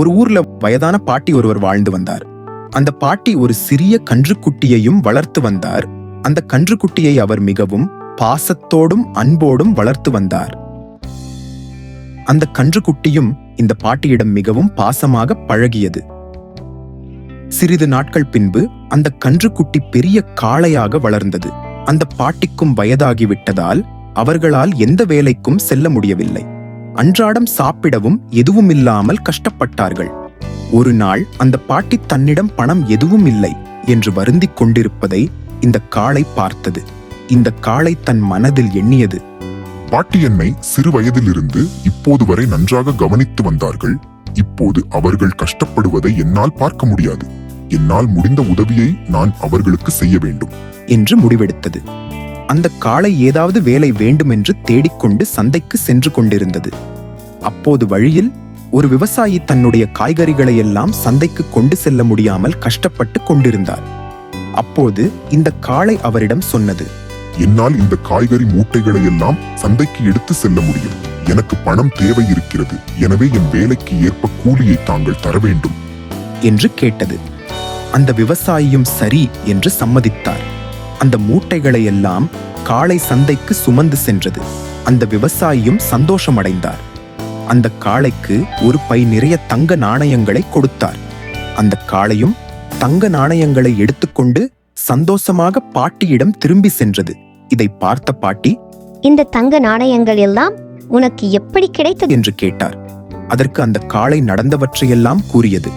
ஒரு ஊர்ல வயதான பாட்டி ஒருவர் வாழ்ந்து வந்தார். அந்த பாட்டி ஒரு சிறிய கன்றுக்குட்டியையும் வளர்த்து வந்தார். அந்த கன்றுக்குட்டியை அவர் மிகவும் பாசத்தோடும் அன்போடும் வளர்த்து வந்தார். அந்த கன்றுக்குட்டியும் இந்த பாட்டியிடம் மிகவும் பாசமாக பழகியது. சிறிது நாட்கள் பின்பு அந்த கன்றுக்குட்டி பெரிய காளையாக வளர்ந்தது. அந்த பாட்டிக்கும் வயதாகிவிட்டதால் அவர்களால் எந்த வேலைக்கும் செல்ல முடியவில்லை. அன்றாடம் சாப்பிடவும் எதுவும் இல்லாமல் கஷ்டப்பட்டார்கள். ஒரு நாள் அந்த பாட்டி தன்னிடம் பணம் எதுவும் இல்லை என்று வருந்திக் கொண்டிருப்பதை இந்த காளை பார்த்தது. இந்த காளை தன் மனதில் எண்ணியது. பாட்டி என்னை சிறு வயதிலிருந்து இப்போது வரை நன்றாக கவனித்து வந்தார்கள். இப்போது அவர்கள் கஷ்டப்படுவதை என்னால் பார்க்க முடியாது. என்னால் முடிந்த உதவியை நான் அவர்களுக்கு செய்ய வேண்டும். என்று முடிவெடுத்தது. அந்த காளை ஏதாவது வேலை வேண்டுமென்று தேடிக்கொண்டு சந்தைக்கு சென்று கொண்டிருந்தது. அப்போது வழியில் ஒரு விவசாயி தன்னுடைய காய்கறிகளை எல்லாம் சந்தைக்கு கொண்டு செல்ல முடியாமல் கஷ்டப்பட்டு கொண்டிருந்தார். அப்போது இந்த காளை அவரிடம் சொன்னது என்னால் இந்த காய்கறி மூட்டைகளை எல்லாம் சந்தைக்கு எடுத்து செல்ல முடியும். எனக்கு பணம் தேவை இருக்கிறது எனவே என் வேலைக்கு ஏற்ப கூலியை தாங்கள் தர வேண்டும். என்று கேட்டது. அந்த விவசாயியும் சரி என்று சம்மதித்தார். அந்த மூட்டைகளை எல்லாம் காளை சந்தைக்கு சுமந்து சென்றது. அந்த விவசாயியும் சந்தோஷமடைந்தார். அந்த காளைக்கு ஒரு பை நிறைய தங்க நாணயங்களை கொடுத்தார். அந்த காளையும் தங்க நாணயங்களை எடுத்துக்கொண்டு சந்தோஷமாக பாட்டியிடம் திரும்பி சென்றது. இதை பார்த்த பாட்டி இந்த தங்க நாணயங்கள் எல்லாம் உனக்கு எப்படி கிடைத்தது? என்று கேட்டார். அதற்கு அந்த காளை நடந்தவற்றையெல்லாம் கூறியது.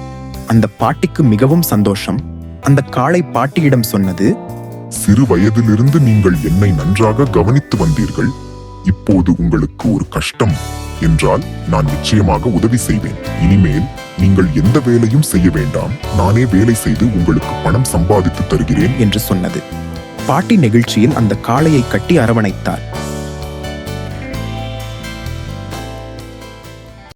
அந்த பாட்டிக்கு மிகவும் சந்தோஷம். அந்த காளை பாட்டியிடம் சொன்னது சிறு வயதிலிருந்து நீங்கள் என்னை நன்றாக கவனித்து வந்தீர்கள். இப்போது உங்களுக்கு ஒரு கஷ்டம் என்றால் நான் நிச்சயமாக உதவி செய்வேன். இனிமேல் நீங்கள் எந்த வேலையும் செய்ய வேண்டாம். நானே வேலை செய்து உங்களுக்கு பணம் சம்பாதித்து தருகிறேன். என்று சொன்னது. பாட்டி நெகிழ்ச்சியில் அந்த காளையை கட்டி அரவணைத்தார்